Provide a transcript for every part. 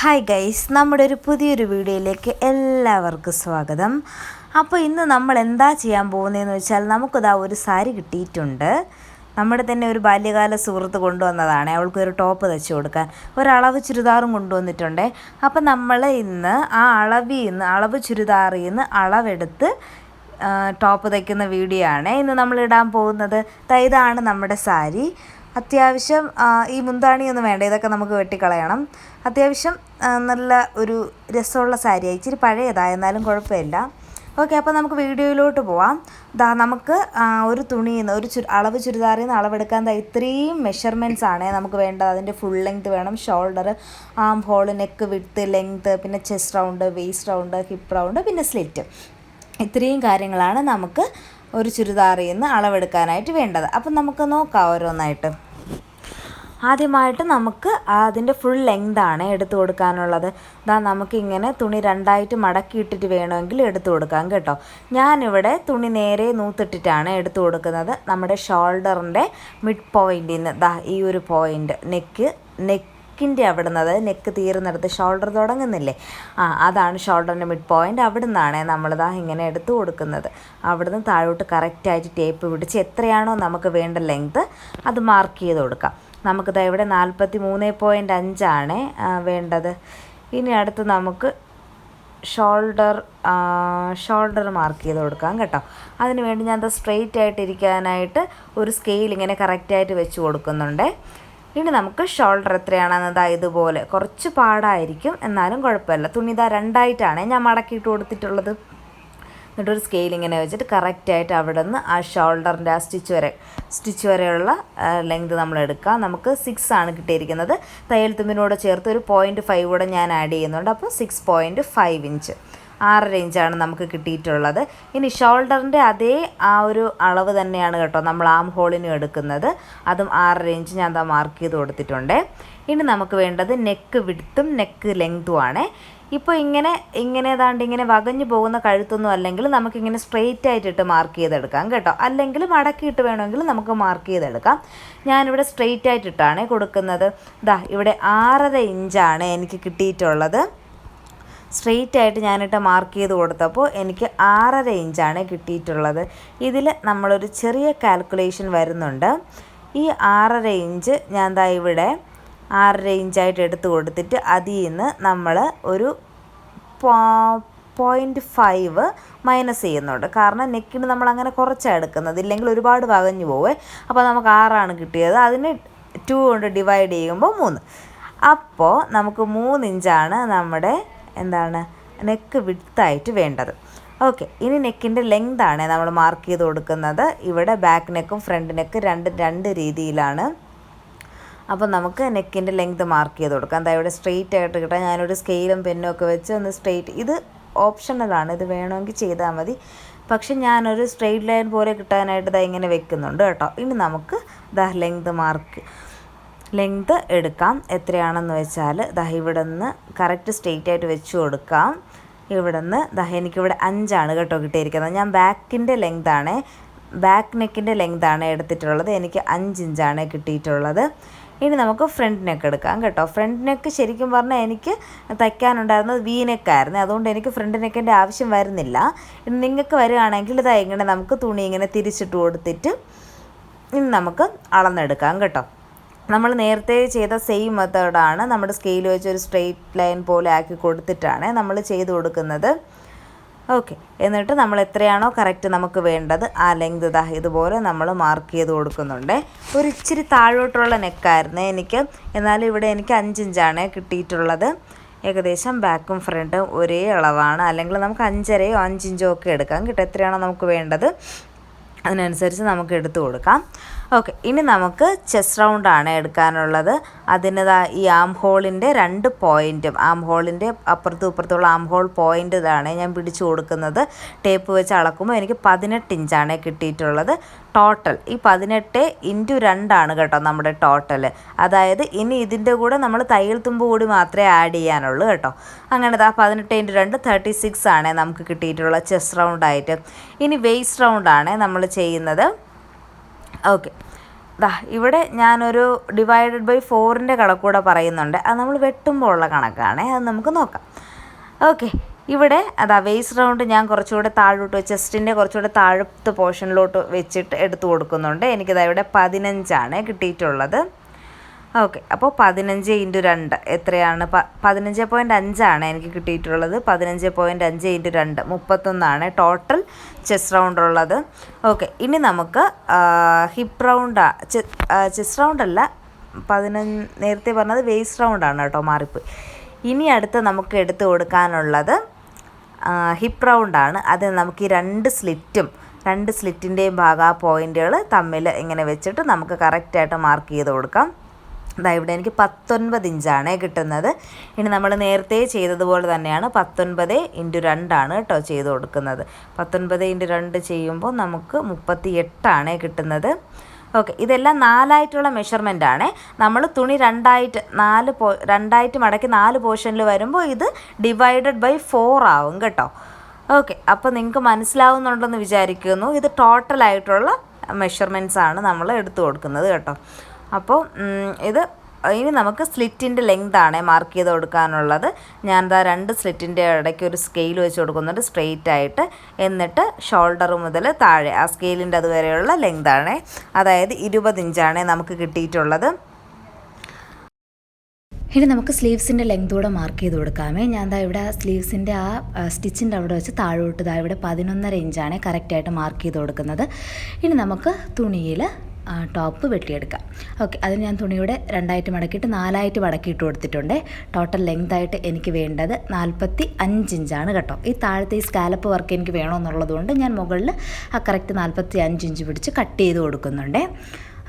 Hi guys നമ്മുടെ ഒരു പുതിയൊരു വീഡിയോയിലേക്ക് എല്ലാവർക്കും സ്വാഗതം. അപ്പോൾ ഇന്ന് നമ്മൾ എന്താ ചെയ്യാൻ പോകുന്നതെന്ന് വെച്ചാൽ നമുക്കിതാ ഒരു സാരി കിട്ടിയിട്ടുണ്ട്. നമ്മുടെ തന്നെ ഒരു ബാല്യകാല സുഹൃത്ത് കൊണ്ടുവന്നതാണ്. അവൾക്ക് ഒരു ടോപ്പ് തയ്ച്ചു കൊടുക്കാൻ. ഒരളവ് ചുരിദാറും കൊണ്ടുവന്നിട്ടുണ്ട്. അപ്പം നമ്മൾ ഇന്ന് ആ അളവിൽ നിന്ന് അളവ് ചുരിദാറിൽ നിന്ന് അളവെടുത്ത് ടോപ്പ് തയ്ക്കുന്ന വീഡിയോ ആണ് ഇന്ന് നമ്മൾ ഇടാൻ പോകുന്നത്. തൈതാണ് നമ്മുടെ സാരി. അത്യാവശ്യം ഈ മുന്താണിയൊന്നും വേണ്ട. ഇതൊക്കെ നമുക്ക് വെട്ടിക്കളയണം. അത്യാവശ്യം നല്ല ഒരു രസമുള്ള സാരിയാണ് ഇച്ചിരി പഴയതാണ് എന്നാലും കുഴപ്പമില്ല. ഓക്കെ അപ്പോൾ നമുക്ക് വീഡിയോയിലോട്ട് പോവാം. ദാ നമുക്ക് ഒരു തുണിയിൽ നിന്ന് ഒരു ചു അളവ് ചുരിദാറിൽ നിന്ന് അളവെടുക്കാൻ ദാ ഇത്രയും മെഷർമെന്റ്സ് ആണ് നമുക്ക് വേണ്ടത്. അതിന്റെ ഫുൾ ലെങ്ത് വേണം. Shoulder arm hole neck width length പിന്നെ chest round waist round hip round പിന്നെ സ്ലിറ്റ് ഇത്രയും കാര്യങ്ങളാണ് നമുക്ക് ഒരു ചുരിദാറിൽ നിന്ന് അളവെടുക്കാനായിട്ട് വേണ്ടത്. അപ്പം നമുക്ക് നോക്കാം ഓരോന്നായിട്ട്. ആദ്യമായിട്ട് നമുക്ക് അതിന്റെ ഫുൾ ലെങ്താണ് എടുത്തു കൊടുക്കാനുള്ളത്. ഇതാ നമുക്കിങ്ങനെ തുണി രണ്ടായിട്ട് മടക്കി ഇട്ടിട്ട് വേണമെങ്കിൽ എടുത്തു കൊടുക്കാം കേട്ടോ. ഞാനിവിടെ തുണി നേരെ നൂത്തിട്ടിട്ടാണ് എടുത്തു കൊടുക്കുന്നത്. നമ്മുടെ ഷോൾഡറിന്റെ മിഡ് പോയിന്റിൽ നിന്ന് ദാ ഈ ഒരു പോയിന്റ് നെക്ക് നെക്കിന്റെ അവിടെ നിന്ന് അതായത് നെക്ക് തീരുന്നിടത്ത് ഷോൾഡർ തുടങ്ങുന്നില്ലേ? ആ അതാണ് ഷോൾഡറിന്റെ മിഡ് പോയിന്റ് അവിടെ നിന്നാണ് നമ്മളിതാ ഇങ്ങനെ എടുത്തു കൊടുക്കുന്നത്. അവിടുന്ന് താഴോട്ട് കറക്റ്റായിട്ട് ടേപ്പ് പിടിച്ച് എത്രയാണോ നമുക്ക് വേണ്ട ലെങ്ത് അത് മാർക്ക് ചെയ്ത് കൊടുക്കാം. നമുക്കിതാ ഇവിടെ നാൽപ്പത്തി മൂന്ന് പോയിന്റ് അഞ്ചാണ് വേണ്ടത്. ഇനി അടുത്ത് നമുക്ക് ഷോൾഡർ ഷോൾഡർ മാർക്ക് ചെയ്ത് കൊടുക്കാം കേട്ടോ. അതിന് വേണ്ടി ഞാൻ അത് സ്ട്രെയിറ്റ് ആയിട്ട് ഇരിക്കാനായിട്ട് ഒരു സ്കെയിൽ ഇങ്ങനെ കറക്റ്റായിട്ട് വെച്ച് കൊടുക്കുന്നുണ്ട്. ഇനി നമുക്ക് ഷോൾഡർ എത്രയാണെന്ന് ഇതാ ഇതുപോലെ. കുറച്ച് പാടായിരിക്കും എന്നാലും കുഴപ്പമില്ല. തുണി ഇതാ രണ്ടായിട്ടാണ് ഞാൻ മടക്കിയിട്ട് കൊടുത്തിട്ടുള്ളത്. എന്നിട്ട് ഒരു സ്കെയിൽ ഇങ്ങനെ വെച്ചിട്ട് കറക്റ്റായിട്ട് അവിടെ നിന്ന് ആ ഷോൾഡറിന്റെ ആ സ്റ്റിച്ച് വരെ സ്റ്റിച്ച് വരെയുള്ള ലെങ്ത് നമ്മൾ എടുക്കാം. നമുക്ക് സിക്സ് ആണ് കിട്ടിയിരിക്കുന്നത്. തയ്യൽ തുമ്പിനോട് ചേർത്ത് ഒരു പോയിന്റ് ഫൈവ് കൂടെ ഞാൻ ആഡ് ചെയ്യുന്നുണ്ട്. അപ്പോൾ സിക്സ് പോയിന്റ് ഫൈവ് ഇഞ്ച് ആറര ഇഞ്ചാണ് നമുക്ക് കിട്ടിയിട്ടുള്ളത്. ഇനി ഷോൾഡറിന്റെ അതേ ആ ഒരു അളവ് തന്നെയാണ് കേട്ടോ നമ്മൾ ആം ഹോളിനും എടുക്കുന്നത്. അതും ആറര ഇഞ്ച് ഞാൻ എന്താ മാർക്ക് ചെയ്ത് കൊടുത്തിട്ടുണ്ട്. ഇനി നമുക്ക് വേണ്ടത് നെക്ക് വിടുത്തും നെക്ക് ലെങ്തും ആണ്. ഇപ്പോൾ ഇങ്ങനെ ഇങ്ങനെ ഏതാണ്ട് ഇങ്ങനെ വകഞ്ഞു പോകുന്ന കഴുത്തൊന്നും അല്ലെങ്കിൽ നമുക്കിങ്ങനെ സ്ട്രെയിറ്റ് ആയിട്ടിട്ട് മാർക്ക് ചെയ്തെടുക്കാം കേട്ടോ. അല്ലെങ്കിൽ മടക്കിയിട്ട് വേണമെങ്കിൽ നമുക്ക് മാർക്ക് ചെയ്തെടുക്കാം. ഞാനിവിടെ സ്ട്രെയിറ്റ് ആയിട്ടിട്ടാണ് കൊടുക്കുന്നത്. ദാ ഇവിടെ ആറര ഇഞ്ചാണ് എനിക്ക് കിട്ടിയിട്ടുള്ളത്. സ്ട്രെയിറ്റ് ആയിട്ട് ഞാനിട്ട് മാർക്ക് ചെയ്ത് കൊടുത്തപ്പോൾ എനിക്ക് ആറര ഇഞ്ചാണ് കിട്ടിയിട്ടുള്ളത്. ഇതിൽ നമ്മളൊരു ചെറിയ കാൽക്കുലേഷൻ വരുന്നുണ്ട്. ഈ ആറര ഇഞ്ച് ഞാൻ ദാ ഇവിടെ ആറര ഇഞ്ചായിട്ട് എടുത്ത് കൊടുത്തിട്ട് അതിൽ നിന്ന് നമ്മൾ ഒരു പോയിന്റ് ഫൈവ് മൈനസ് ചെയ്യുന്നുണ്ട്. കാരണം നെക്കിന് നമ്മൾ അങ്ങനെ കുറച്ചാണ് എടുക്കുന്നത്. ഇല്ലെങ്കിൽ ഒരുപാട് വകഞ്ഞു പോവേ. അപ്പോൾ നമുക്ക് ആറാണ് കിട്ടിയത്. അതിന് ടു കൊണ്ട് ഡിവൈഡ് ചെയ്യുമ്പോൾ മൂന്ന്. അപ്പോൾ നമുക്ക് മൂന്ന് ഇഞ്ചാണ് നമ്മുടെ എന്താണ് നെക്ക് വിടുത്തായിട്ട് വേണ്ടത്. ഓക്കെ ഇനി നെക്കിന്റെ ലെങ്താണ് നമ്മൾ മാർക്ക് ചെയ്ത് കൊടുക്കുന്നത്. ഇവിടെ ബാക്ക് നെക്കും ഫ്രണ്ട് നെക്ക് രണ്ട് രണ്ട് രീതിയിലാണ് അപ്പോൾ നമുക്ക് നെക്കിന്റെ ലെങ്ത് മാർക്ക് ചെയ്ത് കൊടുക്കാം. എന്താ ഇവിടെ സ്ട്രെയിറ്റ് ആയിട്ട് കിട്ടാൻ ഞാനൊരു സ്കെയിലും പെന്നും ഒക്കെ വെച്ച് ഒന്ന് സ്ട്രെയിറ്റ് ഇത് ഓപ്ഷണലാണ് ഇത് വേണമെങ്കിൽ ചെയ്താൽ മതി. പക്ഷെ ഞാനൊരു സ്ട്രെയിറ്റ് ലൈൻ പോലെ കിട്ടാനായിട്ട് ഇതാ ഇങ്ങനെ വെക്കുന്നുണ്ട് കേട്ടോ. ഇനി നമുക്ക് ദാ ലെങ്ത് മാർക്ക് ലെങ്ത് എടുക്കാം. എത്രയാണെന്ന് വെച്ചാൽ ദാ ഇവിടെ നിന്ന് കറക്റ്റ് സ്ട്രെയിറ്റ് ആയിട്ട് വെച്ച് കൊടുക്കാം. ഇവിടെ നിന്ന് ദാ എനിക്കിവിടെ അഞ്ചാണ് കേട്ടോ കിട്ടിയിരിക്കുന്നത്. ഞാൻ ബാക്കിന്റെ ലെങ്താണ് ബാക്ക് നെക്കിന്റെ ലെങ്താണ് എടുത്തിട്ടുള്ളത്. എനിക്ക് അഞ്ച് ഇഞ്ചാണ് കിട്ടിയിട്ടുള്ളത്. ഇനി നമുക്ക് ഫ്രണ്ട് നെക്ക് എടുക്കാം കേട്ടോ. ഫ്രണ്ട് നെക്ക് ശരിക്കും പറഞ്ഞാൽ എനിക്ക് തയ്ക്കാനുണ്ടായിരുന്നത് വി നെക്കായിരുന്നു അതുകൊണ്ട് എനിക്ക് ഫ്രണ്ട് നെക്കിന്റെ ആവശ്യം വരുന്നില്ല. നിങ്ങൾക്ക് വരികയാണെങ്കിൽ ഇതാ ഇങ്ങനെ നമുക്ക് തുണി ഇങ്ങനെ തിരിച്ചിട്ട് കൊടുത്തിട്ട് ഇനി നമുക്ക് അളന്നെടുക്കാം കേട്ടോ. നമ്മൾ നേരത്തെ ചെയ്ത സെയിം മെത്തേഡാണ് നമ്മുടെ സ്കെയിൽ വെച്ച് ഒരു സ്ട്രെയിറ്റ് ലൈൻ പോലെ ആക്കി കൊടുത്തിട്ടാണ് നമ്മൾ ചെയ്ത് കൊടുക്കുന്നത്. ഓക്കെ എന്നിട്ട് നമ്മൾ എത്രയാണോ കറക്റ്റ് നമുക്ക് വേണ്ടത് ആ ലെങ്ത് ഇതാ ഇതുപോലെ നമ്മൾ മാർക്ക് ചെയ്ത് കൊടുക്കുന്നുണ്ട്. ഒരു ഇച്ചിരി താഴോട്ടുള്ള നെക്കായിരുന്നു എനിക്ക്. എന്നാലും ഇവിടെ എനിക്ക് അഞ്ചിഞ്ചാണ് കിട്ടിയിട്ടുള്ളത്. ഏകദേശം ബാക്കും ഫ്രണ്ടും ഒരേ അളവാണ്. അല്ലെങ്കിൽ നമുക്ക് അഞ്ചരയോ അഞ്ചിഞ്ചോ ഒക്കെ എടുക്കാം. കിട്ടും. എത്രയാണോ നമുക്ക് വേണ്ടത്. അതിനനുസരിച്ച് നമുക്ക് എടുത്തു കൊടുക്കാം. ഓക്കെ ഇനി നമുക്ക് ചെസ് റൗണ്ടാണ് എടുക്കാനുള്ളത്. അതിന് ഈ ആം ഹോളിന്റെ രണ്ട് പോയിന്റും ആം ഹോളിന്റെ അപ്പുറത്തും ഇപ്പുറത്തുള്ള ആം ഹോൾ പോയിന്റ് ഇതാണ് ഞാൻ പിടിച്ചു കൊടുക്കുന്നത്. ടേപ്പ് വെച്ച് അളക്കുമ്പോൾ എനിക്ക് പതിനെട്ട് ഇഞ്ചാണ് കിട്ടിയിട്ടുള്ളത്. ടോട്ടൽ ഈ പതിനെട്ട് ഇന്റു രണ്ടാണ് കേട്ടോ നമ്മുടെ ടോട്ടൽ അതായത് ഇനി ഇതിന്റെ കൂടെ നമ്മൾ തയ്യൽ തുമ്പ് കൂടി മാത്രമേ ആഡ് ചെയ്യാനുള്ളൂ കേട്ടോ. അങ്ങനെ ആ പതിനെട്ട് ഇന്റു രണ്ട് തേർട്ടി സിക്സ് ആണ് നമുക്ക് കിട്ടിയിട്ടുള്ള ചെസ് റൗണ്ടായിട്ട്. ഇനി വെയ്സ് റൗണ്ടാണ് നമ്മൾ ചെയ്യുന്നത്. ഓക്കെ ദാ ഇവിടെ ഞാനൊരു ഡിവൈഡഡ് ബൈ ഫോറിന്റെ കണക്കൂടെ പറയുന്നുണ്ട്. അത് നമ്മൾ വെട്ടുമ്പോൾ ഉള്ള കണക്കാണ്. അത് നമുക്ക് നോക്കാം. ഓക്കെ ഇവിടെ അതാ വേസ് റൗണ്ട് ഞാൻ കുറച്ചുകൂടെ താഴോട്ട് ചെസ്റ്റിന്റെ കുറച്ചുകൂടെ താഴത്തെ പോർഷനിലോട്ട് വെച്ചിട്ട് എടുത്തു കൊടുക്കുന്നുണ്ട്. എനിക്കിതാ ഇവിടെ പതിനഞ്ചാണ് കിട്ടിയിട്ടുള്ളത്. ഓക്കെ അപ്പോൾ പതിനഞ്ച് ഇന്റു രണ്ട് എത്രയാണ്? പ പതിനഞ്ച് പോയിന്റ് അഞ്ചാണ് എനിക്ക് കിട്ടിയിട്ടുള്ളത്. പതിനഞ്ച് പോയിന്റ് അഞ്ച് ഇന്റു രണ്ട് മുപ്പത്തൊന്നാണ് ടോട്ടൽ ചെസ് റൗണ്ട് ഉള്ളത്. ഓക്കെ ഇനി നമുക്ക് ഹിപ്പ് റൗണ്ട് ചെസ് റൗണ്ടല്ല പതിനഞ്ച് നേരത്തെ പറഞ്ഞത് വേസ്റ്റ് റൗണ്ടാണ് കേട്ടോ മാറിപ്പ് ഇനി അടുത്ത് നമുക്ക് എടുത്തു കൊടുക്കാനുള്ളത് ഹിപ്പ് റൗണ്ടാണ് അത് നമുക്ക് ഈ രണ്ട് സ്ലിറ്റും രണ്ട് സ്ലിറ്റിന്റെയും ഭാഗം പോയിന്റുകൾ തമ്മിൽ ഇങ്ങനെ വെച്ചിട്ട് നമുക്ക് കറക്റ്റായിട്ട് മാർക്ക് ചെയ്ത് കൊടുക്കാം. ഇതാ ഇവിടെ എനിക്ക് പത്തൊൻപത് ഇഞ്ചാണ് കിട്ടുന്നത്. ഇനി നമ്മൾ നേരത്തെ ചെയ്തതുപോലെ തന്നെയാണ് പത്തൊൻപത് ഇന്റു രണ്ടാണ് കേട്ടോ ചെയ്ത് കൊടുക്കുന്നത്. പത്തൊൻപത് ഇന്റു രണ്ട് ചെയ്യുമ്പോൾ നമുക്ക് മുപ്പത്തി എട്ടാണ് കിട്ടുന്നത്. ഓക്കെ ഇതെല്ലാം നാലായിട്ടുള്ള മെഷർമെന്റ് ആണ്. നമ്മൾ തുണി രണ്ടായിട്ട് നാല് പോ രണ്ടായിട്ട് മടക്കി നാല് പോർഷനിൽ വരുമ്പോൾ ഇത് ഡിവൈഡഡ് ബൈ ഫോർ ആവും കേട്ടോ. ഓക്കെ അപ്പോൾ നിങ്ങൾക്ക് മനസ്സിലാവുന്നുണ്ടെന്ന് വിചാരിക്കുന്നു. ഇത് ടോട്ടലായിട്ടുള്ള മെഷർമെന്റ്സ് ആണ് നമ്മൾ എടുത്തു കൊടുക്കുന്നത് കേട്ടോ. അപ്പോൾ ഇത് ഇനി നമുക്ക് സ്ലിറ്റിന്റെ ലെങ്ത് ആണ് മാർക്ക് ചെയ്ത് കൊടുക്കാനുള്ളത്. ഞാൻ എന്താ രണ്ട് സ്ലിറ്റിന്റെ ഇടയ്ക്ക് ഒരു സ്കെയിൽ വെച്ച് കൊടുക്കുന്നുണ്ട് സ്ട്രെയിറ്റ് ആയിട്ട് എന്നിട്ട് ഷോൾഡർ മുതൽ താഴെ ആ സ്കെയിലിന്റെ അതുവരെയുള്ള ലെങ്ത് ആണ് അതായത് ഇരുപത് ഇഞ്ചാണ് നമുക്ക് കിട്ടിയിട്ടുള്ളത്. ഇനി നമുക്ക് സ്ലീവ്സിന്റെ ലെങ്ത് കൂടെ മാർക്ക് ചെയ്ത് കൊടുക്കാമേ. ഞാൻ ദാ ഇവിടെ സ്ലീവ്സിന്റെ ആ സ്റ്റിച്ചിന്റെ അവിടെ വെച്ച് താഴോട്ട് ദാ ഇവിടെ പതിനൊന്നര ഇഞ്ചാണ് കറക്റ്റായിട്ട് മാർക്ക് ചെയ്ത് കൊടുക്കുന്നത്. ഇനി നമുക്ക് തുണിയിൽ ടോപ്പ് വെട്ടിയെടുക്കാം. ഓക്കെ അതിന് ഞാൻ തുണിയുടെ രണ്ടായിട്ട് മടക്കിയിട്ട് നാലായിട്ട് മടക്കിയിട്ട് കൊടുത്തിട്ടുണ്ട്. ടോട്ടൽ ലെങ്ത് ആയിട്ട് എനിക്ക് വേണ്ടത് നാൽപ്പത്തി അഞ്ച് ഇഞ്ചാണ് കേട്ടോ. ഈ താഴത്തെ ഈ സ്കാലപ്പ് വർക്ക് എനിക്ക് വേണമെന്നുള്ളത് കൊണ്ട് ഞാൻ മുകളിൽ ആ കറക്റ്റ് നാൽപ്പത്തി അഞ്ച് ഇഞ്ച് പിടിച്ച് കട്ട് ചെയ്ത് കൊടുക്കുന്നുണ്ട്.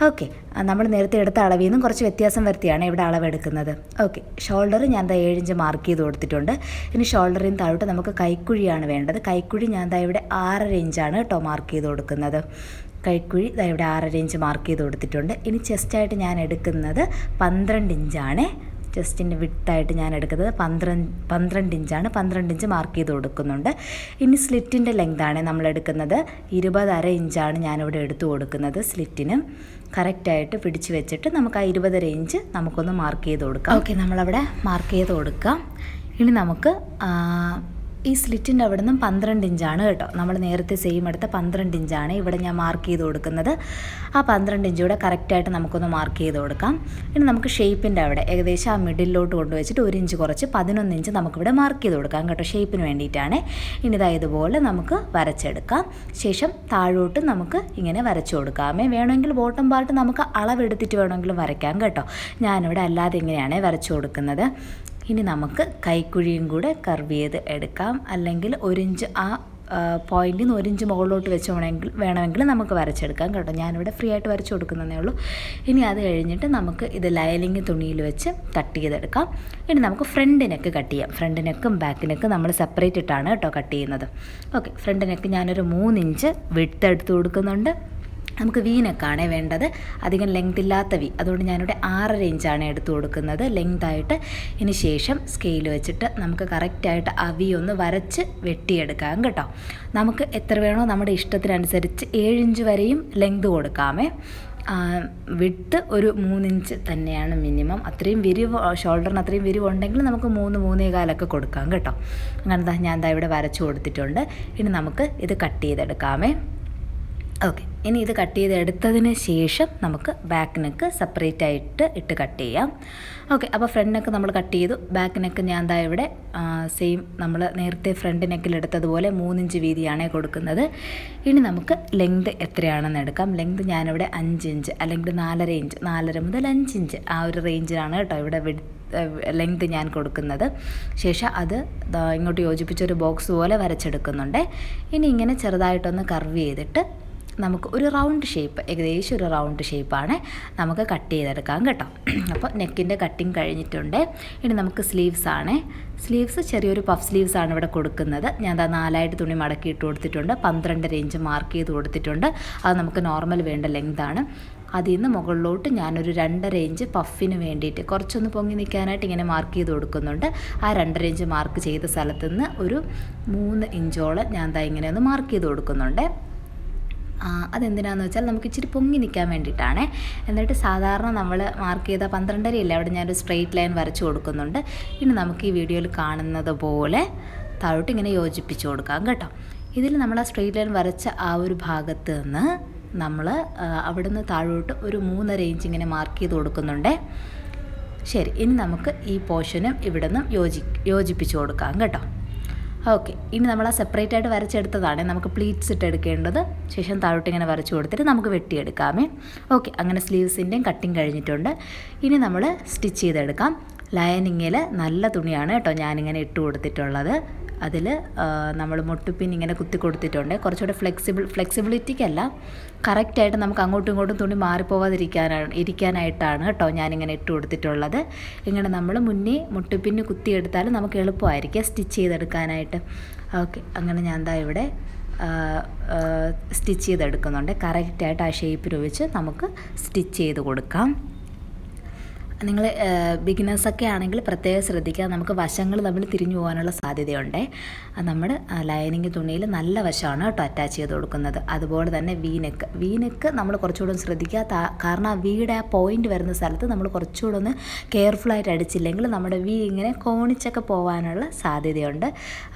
ഓക്കെ നമ്മൾ നേരത്തെ എടുത്ത അളവിൽ നിന്നും കുറച്ച് വ്യത്യാസം വരുത്തിയാണ് ഇവിടെ അളവെടുക്കുന്നത് ഓക്കെ ഷോൾഡർ ഞാൻ ദാ ഏഴിഞ്ച് മാർക്ക് ചെയ്ത് കൊടുത്തിട്ടുണ്ട്. ഇനി ഷോൾഡറിന് താഴോട്ട് നമുക്ക് കൈക്കുഴിയാണ് വേണ്ടത്. കൈക്കുഴി ഞാൻ ദാ ഇവിടെ ആറര ഇഞ്ചാണ് കേട്ടോ മാർക്ക് ചെയ്ത് കൊടുക്കുന്നത്. കൈക്കുഴി ദാ ഇവിടെ ആറര ഇഞ്ച് മാർക്ക് ചെയ്ത് കൊടുത്തിട്ടുണ്ട്. ഇനി ചെസ്റ്റായിട്ട് ഞാൻ എടുക്കുന്നത് പന്ത്രണ്ട് ഇഞ്ചാണ്. ചെസ്റ്റിന്റെ വിട്ടായിട്ട് ഞാൻ എടുക്കുന്നത് പന്ത്രണ്ട് പന്ത്രണ്ട് ഇഞ്ചാണ്. പന്ത്രണ്ട് ഇഞ്ച് മാർക്ക് ചെയ്ത് കൊടുക്കുന്നുണ്ട്. ഇനി സ്ലിറ്റിന്റെ ലെങ്താണ് നമ്മൾ എടുക്കുന്നത്. ഇരുപതര ഇഞ്ചാണ് ഞാനിവിടെ എടുത്തു കൊടുക്കുന്നത് സ്ലിറ്റിന് കറക്റ്റായിട്ട് പിടിച്ചു വെച്ചിട്ട് നമുക്ക് ആ ഇരുപതര ഇഞ്ച് നമുക്കൊന്ന് മാർക്ക് ചെയ്ത് കൊടുക്കാം. ഓക്കെ നമ്മളവിടെ മാർക്ക് ചെയ്ത് കൊടുക്കാം. ഇനി നമുക്ക് ഈ സ്ലിറ്റിന്റെ അവിടെ നിന്നും പന്ത്രണ്ട് ഇഞ്ചാണ് കേട്ടോ. നമ്മൾ നേരത്തെ സെയിം എടുത്ത പന്ത്രണ്ട് ഇഞ്ചാണ് ഇവിടെ ഞാൻ മാർക്ക് ചെയ്ത് കൊടുക്കുന്നത്. ആ പന്ത്രണ്ട് ഇഞ്ചൂടെ കറക്റ്റായിട്ട് നമുക്കൊന്ന് മാർക്ക് ചെയ്ത് കൊടുക്കാം. ഇനി നമുക്ക് ഷേപ്പിന്റെ അവിടെ ഏകദേശം ആ മിഡിലോട്ട് കൊണ്ടുവച്ചിട്ട് ഒരു ഇഞ്ച് കുറച്ച് പതിനൊന്ന് ഇഞ്ച് നമുക്കിവിടെ മാർക്ക് ചെയ്ത് കൊടുക്കാം കേട്ടോ ഷേപ്പിന് വേണ്ടിയിട്ടാണ്. ഇനി ഇതാ ഇതുപോലെ നമുക്ക് വരച്ചെടുക്കാം. ശേഷം താഴോട്ട് നമുക്ക് ഇങ്ങനെ വരച്ചു കൊടുക്കാമേ. വേണമെങ്കിൽ ബോട്ടം പാർട്ട് നമുക്ക് അളവെടുത്തിട്ട് വേണമെങ്കിലും വരയ്ക്കാം കേട്ടോ. ഞാനിവിടെ അല്ലാതെ ഇങ്ങനെയാണ് വരച്ചു കൊടുക്കുന്നത്. ഇനി നമുക്ക് കൈക്കുഴിയും കൂടെ കർവ് ചെയ്ത് എടുക്കാം. അല്ലെങ്കിൽ ഒരിഞ്ച് ആ പോയിന്റിൽ നിന്ന് ഒരിഞ്ച് മുകളിലോട്ട് വെച്ച് വേണമെങ്കിൽ വേണമെങ്കിൽ നമുക്ക് വരച്ചെടുക്കാം കേട്ടോ. ഞാനിവിടെ ഫ്രീ ആയിട്ട് വരച്ചു കൊടുക്കുന്നതേ ഉള്ളൂ. ഇനി അത് കഴിഞ്ഞിട്ട് നമുക്ക് ഇത് ലൈലിങ് തുണിയിൽ വെച്ച് കട്ട് ചെയ്തെടുക്കാം. ഇനി നമുക്ക് ഫ്രണ്ട് നെക്ക് കട്ട് ചെയ്യാം. ഫ്രണ്ട് നെക്കും ബാക്ക് നമ്മൾ സെപ്പറേറ്റ് ഇട്ടാണ് കേട്ടോ കട്ട് ചെയ്യുന്നത്. ഓക്കെ ഫ്രണ്ട് നെക്ക് ഞാനൊരു മൂന്നിഞ്ച് വിട്ടെടുത്ത് കൊടുക്കുന്നുണ്ട്. നമുക്ക് വി നെക്കാണേ വേണ്ടത്. അധികം ലെങ്ത് ഇല്ലാത്ത വി. അതുകൊണ്ട് ഞാനിവിടെ ആറര ഇഞ്ചാണ് എടുത്തു കൊടുക്കുന്നത്. ലെങ്ത് ആയിട്ട് ഇനി ശേഷം സ്കെയിൽ വെച്ചിട്ട് നമുക്ക് കറക്റ്റായിട്ട് ആ വി ഒന്ന് വരച്ച് വെട്ടിയെടുക്കാം കേട്ടോ. നമുക്ക് എത്ര വേണോ നമ്മുടെ ഇഷ്ടത്തിനനുസരിച്ച് ഏഴിഞ്ച് വരെയും ലെങ്ത് കൊടുക്കാമേ. വിട്ട് ഒരു മൂന്നിഞ്ച് തന്നെയാണ് മിനിമം അത്രയും വിരിവ് ഷോൾഡറിന് അത്രയും വിരിവ് ഉണ്ടെങ്കിൽ നമുക്ക് മൂന്ന് മൂന്നേ കാലൊക്കെ കൊടുക്കാം കേട്ടോ. അങ്ങനെ ഞാൻ ദാ ഇവിടെ വരച്ചു കൊടുത്തിട്ടുണ്ട്. ഇനി നമുക്ക് ഇത് കട്ട് ചെയ്തെടുക്കാമേ. ഓക്കെ ഇനി ഇത് കട്ട് ചെയ്ത് എടുത്തതിന് ശേഷം നമുക്ക് ബാക്ക് നെക്ക് സെപ്പറേറ്റ് ആയിട്ട് ഇട്ട് കട്ട് ചെയ്യാം. ഓക്കെ അപ്പോൾ ഫ്രണ്ട് നെക്ക് നമ്മൾ കട്ട് ചെയ്തു. ബാക്ക് നെക്ക് ഞാൻ എന്താ ഇവിടെ സെയിം നമ്മൾ നേരത്തെ ഫ്രണ്ട് നെക്കിൽ എടുത്തതുപോലെ മൂന്നിഞ്ച് വീതിയാണേ കൊടുക്കുന്നത്. ഇനി നമുക്ക് ലെങ്ത് എത്രയാണെന്ന് എടുക്കാം. ലെങ്ത് ഞാനിവിടെ അഞ്ച് ഇഞ്ച് അല്ലെങ്കിൽ നാലര ഇഞ്ച് നാലര മുതൽ അഞ്ച് ഇഞ്ച് ആ ഒരു റേഞ്ചിലാണ് കേട്ടോ ഇവിടെ ലെങ്ത് ഞാൻ കൊടുക്കുന്നത്. ശേഷം അത് ഇങ്ങോട്ട് യോജിപ്പിച്ചൊരു ബോക്സ് പോലെ വരച്ചെടുക്കുന്നുണ്ട്. ഇനി ഇങ്ങനെ ചെറുതായിട്ടൊന്ന് കർവ് ചെയ്തിട്ട് നമുക്ക് ഒരു റൗണ്ട് ഷേപ്പ് ഏകദേശം ഒരു റൗണ്ട് ഷേപ്പാണ് നമുക്ക് കട്ട് ചെയ്തെടുക്കാം കേട്ടോ. അപ്പോൾ നെക്കിന്റെ കട്ടിങ് കഴിഞ്ഞിട്ടുണ്ട്. ഇനി നമുക്ക് സ്ലീവ്സ് ആണ്. സ്ലീവ്സ് ചെറിയൊരു പഫ് സ്ലീവ്സ് ആണ് ഇവിടെ കൊടുക്കുന്നത്. ഞാൻ അതാ നാലായിട്ട് തുണി മടക്കി ഇട്ട് കൊടുത്തിട്ടുണ്ട്. പന്ത്രണ്ട് റേഞ്ച് മാർക്ക് ചെയ്ത് കൊടുത്തിട്ടുണ്ട്. അത് നമുക്ക് നോർമൽ വേണ്ട ലെങ്താണ് അതിൽ നിന്ന് മുകളിലോട്ട് ഞാനൊരു രണ്ടര ഇഞ്ച് പഫിന് വേണ്ടിയിട്ട് കുറച്ചൊന്ന് പൊങ്ങി നിൽക്കാനായിട്ട് ഇങ്ങനെ മാർക്ക് ചെയ്ത് കൊടുക്കുന്നുണ്ട്. ആ രണ്ടര ഇഞ്ച് മാർക്ക് ചെയ്ത സ്ഥലത്തുനിന്ന് ഒരു മൂന്ന് ഇഞ്ചോളം ഞാൻ ദാ ഇങ്ങനെ ഒന്ന് മാർക്ക് ചെയ്ത് കൊടുക്കുന്നുണ്ട്. ആ, അതെന്തിനാന്ന് വെച്ചാൽ നമുക്ക് ഇച്ചിരി പൊങ്ങി നിൽക്കാൻ വേണ്ടിയിട്ടാണ്. എന്നിട്ട് സാധാരണ നമ്മൾ മാർക്ക് ചെയ്ത പന്ത്രണ്ടരയില്ല അവിടെ ഞാനൊരു സ്ട്രെയിറ്റ് ലൈൻ വരച്ചു കൊടുക്കുന്നുണ്ട്. ഇനി നമുക്ക് ഈ വീഡിയോയിൽ കാണുന്നത് പോലെ താഴോട്ട് ഇങ്ങനെ യോജിപ്പിച്ച് കൊടുക്കാം കേട്ടോ. ഇതിൽ നമ്മൾ ആ സ്ട്രെയിറ്റ് ലൈൻ വരച്ച ആ ഒരു ഭാഗത്ത് നിന്ന് നമ്മൾ അവിടുന്ന് താഴോട്ട് ഒരു മൂന്നര ഇഞ്ച് ഇങ്ങനെ മാർക്ക് ചെയ്ത് കൊടുക്കുന്നുണ്ട്. ശരി ഇനി നമുക്ക് ഈ പോർഷനും ഇവിടെ നിന്നും യോജി യോജിപ്പിച്ച് കൊടുക്കാം കേട്ടോ. ഓക്കെ ഇനി നമ്മൾ ആ സെപ്പറേറ്റ് ആയിട്ട് വരച്ചെടുത്തതാണ്. നമുക്ക് പ്ലീറ്റ്സ് ഇട്ട് എടുക്കേണ്ടത്. ശേഷം താഴോട്ട് ഇങ്ങനെ വരച്ചു കൊടുത്തിട്ട് നമുക്ക് വെട്ടിയെടുക്കാമേ. ഓക്കെ അങ്ങനെ സ്ലീവ്സിന്റെയും കട്ടിങ് കഴിഞ്ഞിട്ടുണ്ട്. ഇനി നമ്മൾ സ്റ്റിച്ച് ചെയ്തെടുക്കാം. ലൈനിങ്ങിൽ നല്ല തുണിയാണ് കേട്ടോ ഞാനിങ്ങനെ ഇട്ട് കൊടുത്തിട്ടുള്ളത്. അതിൽ നമ്മൾ മുട്ടുപ്പിൻ ഇങ്ങനെ കുത്തി കൊടുത്തിട്ടുണ്ട്. കുറച്ചുകൂടെ ഫ്ലെക്സിബിൾ ഫ്ലെക്സിബിലിറ്റിക്കല്ല കറക്റ്റായിട്ട് നമുക്ക് അങ്ങോട്ടും ഇങ്ങോട്ടും തുണി മാറിപ്പോവാതിരിക്കാനാണ് ഇരിക്കാനായിട്ടാണ് കേട്ടോ ഞാനിങ്ങനെ ഇട്ട് കൊടുത്തിട്ടുള്ളത്. ഇങ്ങനെ നമ്മൾ മുന്നേ മുട്ടുപ്പിന് കുത്തിയെടുത്താൽ നമുക്ക് എളുപ്പമായിരിക്കും സ്റ്റിച്ച് ചെയ്തെടുക്കാനായിട്ട്. ഓക്കെ അങ്ങനെ ഞാൻ എന്താ ഇവിടെ സ്റ്റിച്ച് ചെയ്തെടുക്കുന്നുണ്ട്. കറക്റ്റായിട്ട് ആ ഷേപ്പിൽ വെച്ച് നമുക്ക് സ്റ്റിച്ച് ചെയ്ത് കൊടുക്കാം. നിങ്ങൾ ബിഗിനേഴ്സൊക്കെ ആണെങ്കിൽ പ്രത്യേകം ശ്രദ്ധിക്കുക. നമുക്ക് വശങ്ങൾ തമ്മിൽ തിരിഞ്ഞു പോകാനുള്ള സാധ്യതയുണ്ട്. നമ്മൾ ലൈനിങ് തുണിയിൽ നല്ല വശമാണ് കേട്ടോ അറ്റാച്ച് ചെയ്ത് കൊടുക്കുന്നത്. അതുപോലെ തന്നെ വീനെക്ക് വീനെക്ക് നമ്മൾ കുറച്ചുകൂടെ ശ്രദ്ധിക്കുക. കാരണം ആ വീടെ ആ പോയിന്റ് വരുന്ന സ്ഥലത്ത് നമ്മൾ കുറച്ചുകൂടെ ഒന്ന് കെയർഫുള്ളായിട്ട് അടിച്ചില്ലെങ്കിൽ നമ്മുടെ വി ഇങ്ങനെ കോണിച്ചൊക്കെ പോകാനുള്ള സാധ്യതയുണ്ട്.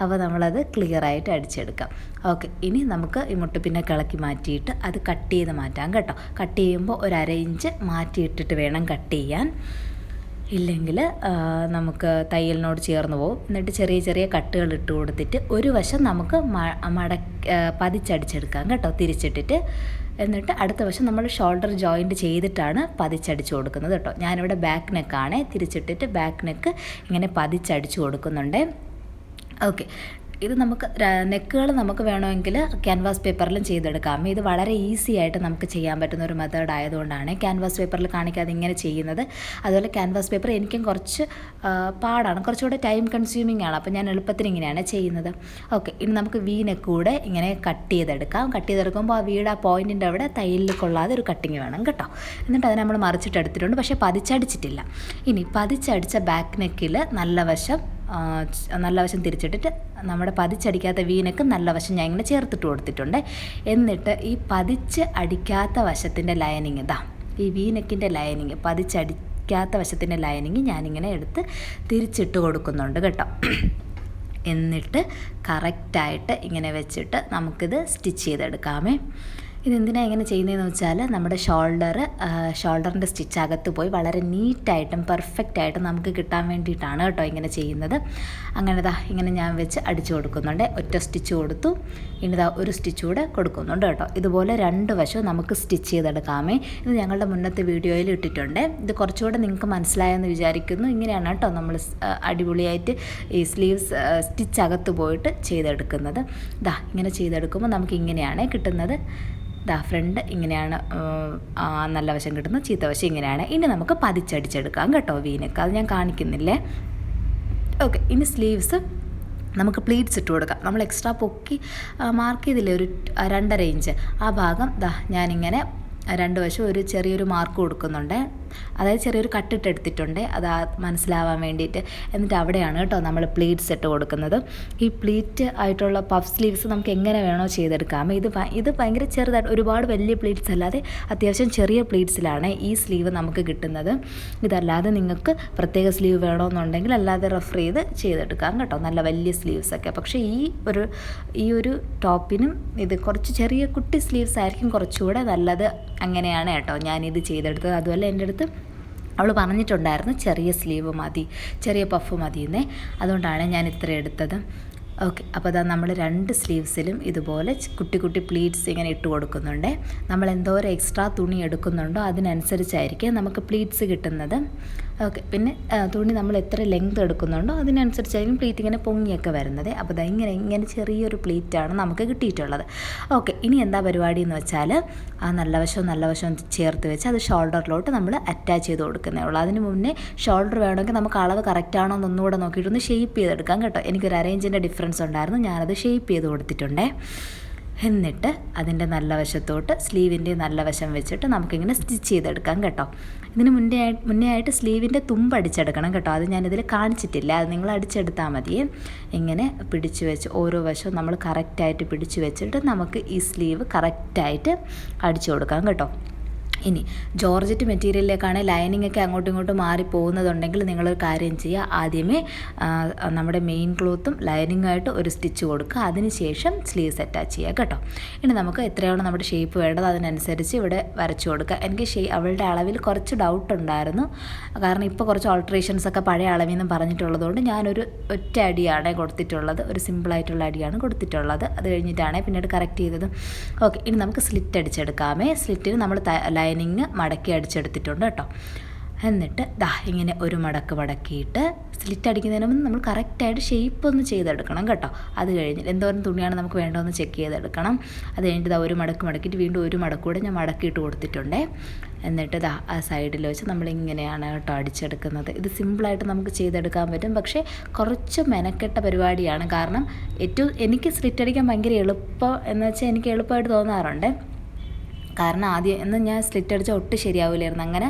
അപ്പോൾ നമ്മളത് ക്ലിയറായിട്ട് അടിച്ചെടുക്കാം. ഓക്കെ ഇനി നമുക്ക് ഈ മുട്ടുപിന്നെ കിളക്കി മാറ്റിയിട്ട് അത് കട്ട് ചെയ്ത് മാറ്റാം കേട്ടോ. കട്ട് ചെയ്യുമ്പോൾ ഒരു അര ഇഞ്ച് മാറ്റിയിട്ടിട്ട് വേണം കട്ട് ചെയ്യാൻ. ഇല്ലെങ്കിൽ നമുക്ക് തയ്യലിനോട് ചേർന്ന് പോകും. എന്നിട്ട് ചെറിയ ചെറിയ കട്ടുകൾ ഇട്ട് കൊടുത്തിട്ട് ഒരു വശം നമുക്ക് മട പതിച്ചടിച്ചെടുക്കാം കേട്ടോ തിരിച്ചിട്ടിട്ട്. എന്നിട്ട് അടുത്ത വശം നമ്മൾ ഷോൾഡർ ജോയിന്റ് ചെയ്തിട്ടാണ് പതിച്ചടിച്ച് കൊടുക്കുന്നത് കേട്ടോ. ഞാനിവിടെ ബാക്ക് നെക്കാണ് തിരിച്ചിട്ടിട്ട് ബാക്ക് നെക്ക് ഇങ്ങനെ പതിച്ചടിച്ച് കൊടുക്കുന്നുണ്ട്. ഓക്കെ ഇത് നമുക്ക് നെക്കുകൾ നമുക്ക് വേണമെങ്കിൽ ക്യാൻവാസ് പേപ്പറിലും ചെയ്തെടുക്കാം. ഇത് വളരെ ഈസി ആയിട്ട് നമുക്ക് ചെയ്യാൻ പറ്റുന്ന ഒരു മെത്തേഡ് ആയതുകൊണ്ടാണ് ക്യാൻവാസ് പേപ്പറിൽ കാണിക്കാതെ ഇങ്ങനെ ചെയ്യുന്നത്. അതുപോലെ ക്യാൻവാസ് പേപ്പർ എനിക്കും കുറച്ച് പാടാണ്. കുറച്ചുകൂടെ ടൈം കൺസ്യൂമിംഗ് ആണ്. അപ്പോൾ ഞാൻ എളുപ്പത്തിന് ഇങ്ങനെയാണ് ചെയ്യുന്നത്. ഓക്കെ ഇനി നമുക്ക് വി നെക്കൂടെ ഇങ്ങനെ കട്ട് ചെയ്തെടുക്കാം. കട്ട് ചെയ്തെടുക്കുമ്പോൾ ആ വീട് ആ പോയിന്റിന്റെ അവിടെ തയ്യലിൽ കൊള്ളാതെ ഒരു കട്ടിങ് വേണം കേട്ടോ. എന്നിട്ട് അതിനെ നമ്മൾ മറിച്ചിട്ട് എടുത്തിട്ടുണ്ട്. പക്ഷേ പതിച്ചടിച്ചിട്ടില്ല. ഇനി പതിച്ചടിച്ച ബാക്ക് നെക്കിൽ നല്ല വശം നല്ല വശം തിരിച്ചിട്ടിട്ട് നമ്മുടെ പതിച്ചടിക്കാത്ത വീനക്ക് നല്ല വശം ഞാൻ ഇങ്ങനെ ചേർത്തിട്ട് കൊടുത്തിട്ടുണ്ട്. എന്നിട്ട് ഈ പതിച്ച് അടിക്കാത്ത വശത്തിന്റെ ലൈനിങ് ഇതാ. ഈ വീനക്കിന്റെ ലൈനിങ് പതിച്ചടിക്കാത്ത വശത്തിന്റെ ലൈനിങ് ഞാനിങ്ങനെ എടുത്ത് തിരിച്ചിട്ട് കൊടുക്കുന്നുണ്ട് കേട്ടോ. എന്നിട്ട് കറക്റ്റായിട്ട് ഇങ്ങനെ വെച്ചിട്ട് നമുക്കിത് സ്റ്റിച്ച് ചെയ്തെടുക്കാമേ. ഇതെന്തിനാണ് ഇങ്ങനെ ചെയ്യുന്നതെന്ന് വെച്ചാൽ നമ്മുടെ ഷോൾഡർ ഷോൾഡറിന്റെ സ്റ്റിച്ച് അകത്ത് പോയി വളരെ നീറ്റായിട്ടും പെർഫെക്റ്റ് ആയിട്ടും നമുക്ക് കിട്ടാൻ വേണ്ടിയിട്ടാണ് കേട്ടോ ഇങ്ങനെ ചെയ്യുന്നത്. അങ്ങനെ ദാ ഇങ്ങനെ ഞാൻ വെച്ച് അടിച്ചു കൊടുക്കുന്നുണ്ട്. ഒറ്റ സ്റ്റിച്ച് കൊടുത്തു. ഇനി ദാ ഒരു സ്റ്റിച്ച് കൂടെ കൊടുക്കുന്നുണ്ട് കേട്ടോ. ഇതുപോലെ രണ്ട് വശവും നമുക്ക് സ്റ്റിച്ച് ചെയ്തെടുക്കാമേ. ഇത് ഞങ്ങളുടെ മുന്നത്തെ വീഡിയോയിൽ ഇട്ടിട്ടുണ്ട്. ഇത് കുറച്ചുകൂടെ നിങ്ങൾക്ക് മനസ്സിലായെന്ന് വിചാരിക്കുന്നു. ഇങ്ങനെയാണ് കേട്ടോ നമ്മൾ അടിപൊളിയായിട്ട് ഈ സ്ലീവ്സ് സ്റ്റിച്ച് അകത്ത് പോയിട്ട് ചെയ്തെടുക്കുന്നത്. ഇതാ ഇങ്ങനെ ചെയ്തെടുക്കുമ്പോൾ നമുക്ക് ഇങ്ങനെയാണ് കിട്ടുന്നത്. ദാ ഫ്രണ്ട് ഇങ്ങനെയാണ് നല്ല വശം കിട്ടുന്നത് ചീത്ത വശം ഇങ്ങനെയാണ്. ഇനി നമുക്ക് പതിച്ചടിച്ചെടുക്കാം കേട്ടോ വീനക്ക്. അത് ഞാൻ കാണിക്കുന്നില്ലേ? ഓക്കെ ഇനി സ്ലീവ്സ് നമുക്ക് പ്ലീറ്റ്സ് ഇട്ട് കൊടുക്കാം. നമ്മൾ എക്സ്ട്രാ പൊക്കി മാർക്ക് ചെയ്തില്ലേ ഒരു രണ്ടര ഇഞ്ച് ആ ഭാഗം ദാ ഞാനിങ്ങനെ രണ്ട് വശം ഒരു ചെറിയൊരു മാർക്ക് കൊടുക്കുന്നുണ്ട്. അതായത് ചെറിയൊരു കട്ടിട്ട് എടുത്തിട്ടുണ്ട് അത് മനസ്സിലാവാൻ വേണ്ടിയിട്ട്. എന്നിട്ട് അവിടെയാണ് കേട്ടോ നമ്മൾ പ്ലീറ്റ്സ് ഇട്ട് കൊടുക്കുന്നത്. ഈ പ്ലീറ്റ് ആയിട്ടുള്ള പഫ് സ്ലീവ്സ് നമുക്ക് എങ്ങനെ വേണോ ചെയ്തെടുക്കാം. ഇത് ഇത് ഭയങ്കര ചെറുതായിട്ട് ഒരുപാട് വലിയ പ്ലീറ്റ്സ് അല്ലാതെ അത്യാവശ്യം ചെറിയ പ്ലീറ്റ്സിലാണ് ഈ സ്ലീവ് നമുക്ക് കിട്ടുന്നത്. ഇതല്ലാതെ നിങ്ങൾക്ക് പ്രത്യേക സ്ലീവ് വേണമെന്നുണ്ടെങ്കിൽ അല്ലാതെ റെഫർ ചെയ്ത് ചെയ്തെടുക്കാം കേട്ടോ. നല്ല വലിയ സ്ലീവ്സ് ഒക്കെ. പക്ഷേ ഈ ഒരു ഈ ഒരു ടോപ്പിനും ഇത് കുറച്ച് ചെറിയ കുട്ടി സ്ലീവ്സ് ആയിരിക്കും കുറച്ചുകൂടെ നല്ലത് അങ്ങനെയാണ് കേട്ടോ ഞാനിത് ചെയ്തെടുത്തത്. അതുപോലെ എന്റെ അടുത്ത് അവൾ പറഞ്ഞിട്ടുണ്ടായിരുന്നു ചെറിയ സ്ലീവ് മതി ചെറിയ പഫ് മതി എന്നേ അതുകൊണ്ടാണ് ഞാൻ ഇത്ര എടുത്തത്. ഓക്കെ അപ്പോൾ അതാ നമ്മൾ രണ്ട് സ്ലീവ്സിലും ഇതുപോലെ കുട്ടി കുട്ടി പ്ലീറ്റ്സ് ഇങ്ങനെ ഇട്ട് കൊടുക്കുന്നുണ്ട്. നമ്മൾ എന്തോരം എക്സ്ട്രാ തുണി എടുക്കുന്നുണ്ടോ അതിനനുസരിച്ചായിരിക്കും നമുക്ക് പ്ലീറ്റ്സ് കിട്ടുന്നത്. ഓക്കെ പിന്നെ തുണി നമ്മൾ എത്ര ലെങ്ത് എടുക്കുന്നുണ്ടോ അതിനനുസരിച്ചായിരിക്കും പ്ലീറ്റ് ഇങ്ങനെ പൊങ്ങിയൊക്കെ വരുന്നത്. അപ്പോൾ ദാ ഇങ്ങനെ ഇങ്ങനെ ചെറിയൊരു പ്ലീറ്റാണ് നമുക്ക് കിട്ടിയിട്ടുള്ളത്. ഓക്കെ ഇനി എന്താ പരിപാടി എന്ന് വെച്ചാൽ ആ നല്ല വശവും നല്ല വശവും ചേർത്ത് വെച്ച് അത് ഷോൾഡറിലോട്ട് നമ്മൾ അറ്റാച്ച് ചെയ്ത് കൊടുക്കുന്നേ ഉള്ളൂ. അതിന് മുന്നേ ഷോൾഡർ വേണമെങ്കിൽ നമുക്ക് അളവ് കറക്റ്റ് ആണോ എന്നൊന്നുകൂടെ നോക്കിയിട്ടൊന്ന് ഷേപ്പ് ചെയ്തെടുക്കാം കേട്ടോ. എനിക്കൊരു അറേഞ്ചിന്റെ ഡിഫറൻസ് ഉണ്ടായിരുന്നു. ഞാനത് ഷേപ്പ് ചെയ്ത് കൊടുത്തിട്ടുണ്ടേ. എന്നിട്ട് അതിന്റെ നല്ല വശത്തോട്ട് സ്ലീവിന്റെ നല്ല വശം വെച്ചിട്ട് നമുക്കിങ്ങനെ സ്റ്റിച്ച് ചെയ്തെടുക്കാം കേട്ടോ. ഇതിന് മുന്നേ മുന്നേ ആയിട്ട് സ്ലീവിന്റെ തുമ്പ് അടിച്ചെടുക്കണം കേട്ടോ. അത് ഞാനിതിൽ കാണിച്ചിട്ടില്ല. അത് നിങ്ങൾ അടിച്ചെടുത്താൽ മതി. ഇങ്ങനെ പിടിച്ചു വെച്ച് ഓരോ വശവും നമ്മൾ കറക്റ്റായിട്ട് പിടിച്ചു വെച്ചിട്ട് നമുക്ക് ഈ സ്ലീവ് കറക്റ്റായിട്ട് അടിച്ചു കൊടുക്കാം കേട്ടോ. ഇനി ജോർജറ്റ് മെറ്റീരിയലിലേക്കാണ് ലൈനിങ് ഒക്കെ അങ്ങോട്ടും ഇങ്ങോട്ടും മാറി പോകുന്നതുണ്ടെങ്കിൽ നിങ്ങളൊരു കാര്യം ചെയ്യുക. ആദ്യമേ നമ്മുടെ മെയിൻ ക്ലോത്തും ലൈനിങ്ങായിട്ട് ഒരു സ്റ്റിച്ച് കൊടുക്കുക. അതിനുശേഷം സ്ലീവ്സ് അറ്റാച്ച് ചെയ്യുക കേട്ടോ. ഇനി നമുക്ക് എത്രയാണ് നമ്മുടെ ഷേപ്പ് വേണ്ടത് അതിനനുസരിച്ച് ഇവിടെ വരച്ചു കൊടുക്കുക. എനിക്ക് ഷേ അവളുടെ അളവിൽ കുറച്ച് ഡൗട്ട് ഉണ്ടായിരുന്നു. കാരണം ഇപ്പോൾ കുറച്ച് ഓൾട്രേഷൻസ് ഒക്കെ പഴയ അളവിൽ നിന്നും പറഞ്ഞിട്ടുള്ളതുകൊണ്ട് ഞാനൊരു ഒറ്റ അടിയാണ് കൊടുത്തിട്ടുള്ളത്. ഒരു സിമ്പിളായിട്ടുള്ള അടിയാണ് കൊടുത്തിട്ടുള്ളത്. അത് കഴിഞ്ഞിട്ടാണ് പിന്നീട് കറക്റ്റ് ചെയ്തത്. ഓക്കെ ഇനി നമുക്ക് സ്ലിറ്റ് അടിച്ചെടുക്കാമേ. സ്ലിറ്റിന് നമ്മൾ ലൈനിങ് മടക്കി അടിച്ചെടുത്തിട്ടുണ്ട് കേട്ടോ. എന്നിട്ട് ദാ ഇങ്ങനെ ഒരു മടക്ക് മടക്കിയിട്ട് സ്ലിറ്റ് അടിക്കുന്നതിന് മുമ്പ് നമ്മൾ കറക്റ്റായിട്ട് ഷേപ്പ് ഒന്ന് ചെയ്തെടുക്കണം കേട്ടോ. അത് കഴിഞ്ഞ് എന്തോരം തുണിയാണ് നമുക്ക് വേണ്ടതെന്ന് ചെക്ക് ചെയ്തെടുക്കണം. അത് കഴിഞ്ഞിട്ട് ദാ ഒരു മടക്ക് മടക്കിയിട്ട് വീണ്ടും ഒരു മടക്കൂടെ ഞാൻ മടക്കിയിട്ട് കൊടുത്തിട്ടുണ്ടേ. എന്നിട്ട് ദാ ആ സൈഡിൽ വെച്ച് നമ്മളിങ്ങനെയാണ് കേട്ടോ അടിച്ചെടുക്കുന്നത്. ഇത് സിമ്പിളായിട്ട് നമുക്ക് ചെയ്തെടുക്കാൻ പറ്റും. പക്ഷേ കുറച്ച് മെനക്കെട്ട പരിപാടിയാണ്. കാരണം ഏറ്റവും എനിക്ക് സ്ലിറ്റ് അടിക്കാൻ ഭയങ്കര എളുപ്പം എന്ന് വെച്ചാൽ എനിക്ക് എളുപ്പമായിട്ട് തോന്നാറുണ്ട്. കാരണം ആദ്യം എന്ന് ഞാൻ സ്ലിറ്റ് അടിച്ചാൽ ഒട്ടും ശരിയാവില്ലായിരുന്നു. അങ്ങനെ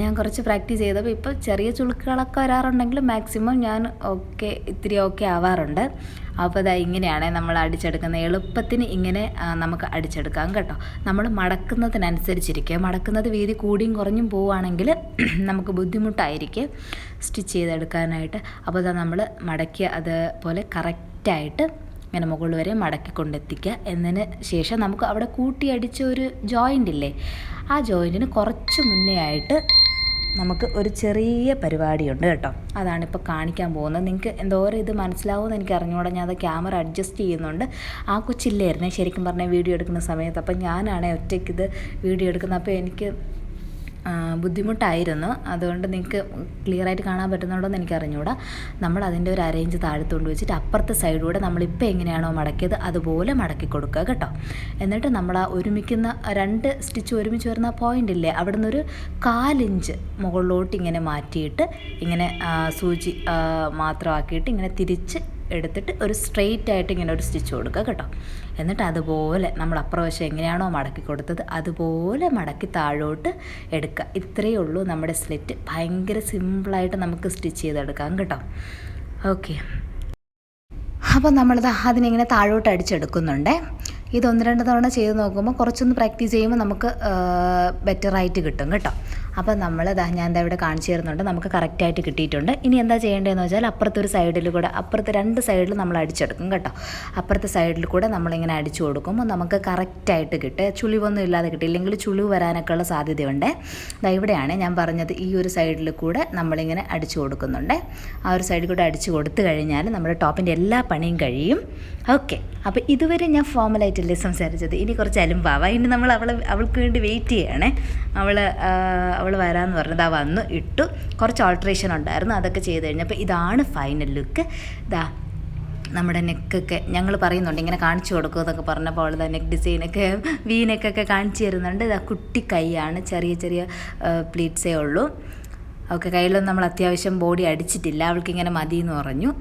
ഞാൻ കുറച്ച് പ്രാക്ടീസ് ചെയ്തപ്പോൾ ഇപ്പോൾ ചെറിയ ചുളുക്കുകളൊക്കെ വരാറുണ്ടെങ്കിലും മാക്സിമം ഞാൻ ഓക്കെ ഇത്തിരി ഓക്കെ ആവാറുണ്ട്. അപ്പോൾ അതാ ഇങ്ങനെയാണ് നമ്മൾ അടിച്ചെടുക്കുന്ന എളുപ്പത്തിന് ഇങ്ങനെ നമുക്ക് അടിച്ചെടുക്കാം കേട്ടോ. നമ്മൾ മടക്കുന്നതിനനുസരിച്ചിരിക്കുക മടക്കുന്നത് വീതി കൂടിയും കുറഞ്ഞും പോവുകയാണെങ്കിൽ നമുക്ക് ബുദ്ധിമുട്ടായിരിക്കും സ്റ്റിച്ച് ചെയ്തെടുക്കാനായിട്ട്. അപ്പോൾ അതാ നമ്മൾ മടക്കിയ അതുപോലെ കറക്റ്റായിട്ട് ഇങ്ങനെ മുകളിൽ വരെ മടക്കി കൊണ്ടെത്തിക്കുക എന്നതിന് ശേഷം നമുക്ക് അവിടെ കൂട്ടിയടിച്ച ഒരു ജോയിന്റ് ഇല്ലേ? ആ ജോയിന്റിന് കുറച്ച് മുന്നേ ആയിട്ട് നമുക്ക് ഒരു ചെറിയ പരിപാടിയുണ്ട് കേട്ടോ. അതാണിപ്പോൾ കാണിക്കാൻ പോകുന്നത്. നിങ്ങൾക്ക് എന്തോരം ഇത് മനസ്സിലാവുമെന്ന് എനിക്ക് അറിഞ്ഞുകൂടാ. ഞാൻ അത് ക്യാമറ അഡ്ജസ്റ്റ് ചെയ്യുന്നുണ്ട്. ആ കൊച്ചില്ലായിരുന്നേ. ശരിക്കും പറഞ്ഞാൽ വീഡിയോ എടുക്കുന്ന സമയത്ത്. അപ്പം ഞാനാണേ ഒറ്റയ്ക്ക് ഇത് വീഡിയോ എടുക്കുന്നത്. അപ്പോൾ എനിക്ക് ബുദ്ധിമുട്ടായിരുന്നു. അതുകൊണ്ട് നിങ്ങൾക്ക് ക്ലിയർ ആയിട്ട് കാണാൻ പറ്റുന്നുണ്ടോ എന്ന് എനിക്ക് അറിഞ്ഞുകൂടാ നമ്മൾ അതിന്റെ ഒരു അറേഞ്ച് താഴ്ത്തുകൊണ്ട് വെച്ചിട്ട് അപ്പുറത്തെ സൈഡിലൂടെ നമ്മളിപ്പോൾ എങ്ങനെയാണോ മടക്കിയത് അതുപോലെ മടക്കി കൊടുക്കുക കേട്ടോ. എന്നിട്ട് നമ്മൾ ആ ഒരുമിക്കുന്ന രണ്ട് സ്റ്റിച്ച് ഒരുമിച്ച് വരുന്ന പോയിന്റ് ഇല്ലേ അവിടെ നിന്നൊരു കാലിഞ്ച് മുകളിലോട്ട് ഇങ്ങനെ മാറ്റിയിട്ട് ഇങ്ങനെ സൂചി മാത്രമാക്കിയിട്ട് ഇങ്ങനെ തിരിച്ച് എടുത്തിട്ട് ഒരു സ്ട്രെയിറ്റ് ആയിട്ട് ഇങ്ങനെ ഒരു സ്റ്റിച്ച് കൊടുക്കുക കേട്ടോ. എന്നിട്ട് അതുപോലെ നമ്മൾ അപ്രവശം എങ്ങനെയാണോ മടക്കി കൊടുത്തത് അതുപോലെ മടക്കി താഴോട്ട് എടുക്കുക. ഇത്രയേ ഉള്ളൂ നമ്മുടെ സ്ലിറ്റ് ഭയങ്കര സിമ്പിളായിട്ട് നമുക്ക് സ്റ്റിച്ച് ചെയ്തെടുക്കാം കേട്ടോ. ഓക്കെ അപ്പോൾ നമ്മളിത് അതിനിങ്ങനെ താഴോട്ട് അടിച്ചെടുക്കുന്നുണ്ടേ. ഇതൊന്ന് രണ്ട് തവണ ചെയ്ത് നോക്കുമ്പോൾ കുറച്ചൊന്ന് പ്രാക്ടീസ് ചെയ്യുമ്പോൾ നമുക്ക് ബെറ്ററായിട്ട് കിട്ടും കേട്ടോ. അപ്പോൾ നമ്മൾ ഞാൻ എന്താ ഇവിടെ കാണിച്ചു തരുന്നുണ്ട്. നമുക്ക് കറക്റ്റായിട്ട് കിട്ടിയിട്ടുണ്ട്. ഇനി എന്താ ചെയ്യേണ്ടതെന്ന് വെച്ചാൽ അപ്പുറത്തെ ഒരു സൈഡിൽ കൂടെ അപ്പുറത്തെ രണ്ട് സൈഡിൽ നമ്മൾ അടിച്ചെടുക്കും കേട്ടോ. അപ്പുറത്തെ സൈഡിൽ കൂടെ നമ്മളിങ്ങനെ അടിച്ചു കൊടുക്കുമ്പോൾ നമുക്ക് കറക്റ്റായിട്ട് കിട്ടും. ചുളിവൊന്നും ഇല്ലാതെ കിട്ടും. ഇല്ലെങ്കിൽ ചുളിവ് വരാനൊക്കെ ഉള്ള സാധ്യതയുണ്ട്. ദാ ഇവിടെയാണ് ഞാൻ പറഞ്ഞത് ഈ ഒരു സൈഡിൽ കൂടെ നമ്മളിങ്ങനെ അടിച്ചു കൊടുക്കുന്നുണ്ട്. ആ ഒരു സൈഡിൽ കൂടെ അടിച്ചു കൊടുത്തു കഴിഞ്ഞാൽ നമ്മുടെ ടോപ്പിന്റെ എല്ലാ പണിയും കഴിയും. ഓക്കെ അപ്പോൾ ഇതുവരെ ഞാൻ ഫോമലായിട്ടല്ലേ സംസാരിച്ചത്? ഇനി കുറച്ച് അലുമ്പാവാം. ഇനി നമ്മൾ അവളെ അവൾക്ക് വേണ്ടി വെയിറ്റ് ചെയ്യണേ. അവൾ അവൾ വരാമെന്ന് പറഞ്ഞത് ആ വന്നു ഇട്ടു. കുറച്ച് ഓൾട്രേഷൻ ഉണ്ടായിരുന്നു അതൊക്കെ ചെയ്ത് കഴിഞ്ഞപ്പോൾ ഇതാണ് ഫൈനൽ ലുക്ക് ഇതാ നമ്മുടെ നെക്കൊക്കെ ഞങ്ങൾ പറയുന്നുണ്ട് ഇങ്ങനെ കാണിച്ചു കൊടുക്കും എന്നൊക്കെ പറഞ്ഞപ്പോൾ അവൾ നെക്ക് ഡിസൈനൊക്കെ വി നെക്കൊക്കെ കാണിച്ചു തരുന്നുണ്ട്. ഇതാ കുട്ടി കൈയാണ് ചെറിയ ചെറിയ പ്ലീറ്റ്സേ ഉള്ളൂ. ഓക്കെ കയ്യിലൊന്നും നമ്മൾ അത്യാവശ്യം ബോഡി അടിച്ചിട്ടില്ല. അവൾക്കിങ്ങനെ മതി എന്ന് പറഞ്ഞു.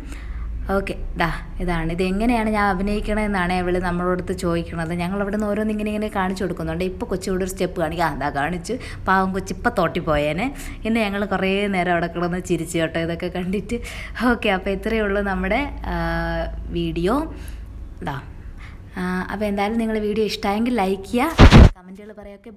ഓക്കെ ദാ ഇതാണ്. ഇതെങ്ങനെയാണ് ഞാൻ അഭിനയിക്കണമെന്നാണ് അവൾ നമ്മളോടത്ത് ചോദിക്കുന്നത് ഞങ്ങൾ അവിടെ നിന്ന് ഓരോന്ന് ഇങ്ങനെ ഇങ്ങനെ കാണിച്ചു കൊടുക്കുന്നുണ്ട്. ഇപ്പോൾ കൊച്ചിയോട് ഒരു സ്റ്റെപ്പ് കാണിക്കുക അതാ കാണിച്ചു. പാവം കൊച്ചി ഇപ്പം തോട്ടി പോയേനെ. ഇന്ന് ഞങ്ങൾ കുറേ നേരം അവിടെ കിടന്ന് ചിരിച്ചു കേട്ടോ. ഇതൊക്കെ കണ്ടിട്ട്. ഓക്കെ അപ്പോൾ ഇത്രയേ ഉള്ളൂ നമ്മുടെ വീഡിയോ. ഇതാ അപ്പോൾ എന്തായാലും നിങ്ങൾ വീഡിയോ ഇഷ്ടമായെങ്കിൽ ലൈക്ക് ചെയ്യുക. കമന്റുകൾ പറയുക. ഓക്കെ